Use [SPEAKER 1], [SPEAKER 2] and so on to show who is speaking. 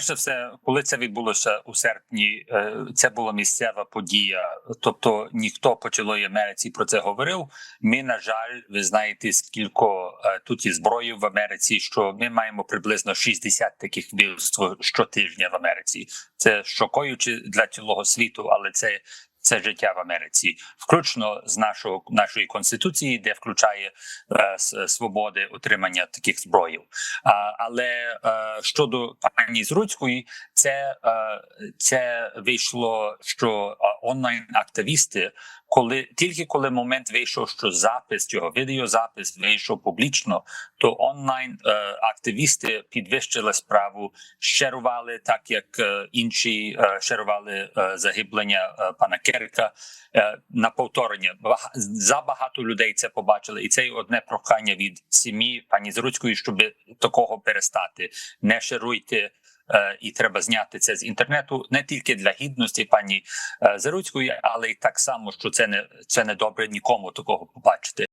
[SPEAKER 1] перше все, коли це відбулося у серпні, е, це була місцева подія. Тобто ніхто по цілої Америці про це говорив. Ми, на жаль, ви знаєте, скільки е, тут і зброї в Америці, що ми маємо приблизно 60 таких вбивств щотижня в Америці. Це шокуюче для цілого світу, але це. Це життя в Америці, включно з нашого нашої конституції, де включає е, свободи отримання таких зброїв. А, але е, щодо пані Зруцької, це, е, це вийшло, що е, онлайн активісти, коли тільки коли момент вийшов, що запис цього відеозапис вийшов публічно, то онлайн е, підвищили справу, шерували так, як е, інші шерували е, загиблення пана Керка на повторення. Бага- Забагато людей це побачили, і це одне прохання від сім'ї пані Зруцької, щоб такого перестати. Не шеруйте. Е, І треба зняти це з інтернету не тільки для гідності пані е, Заруцької, але й так само, що це не це не добре нікому такого побачити.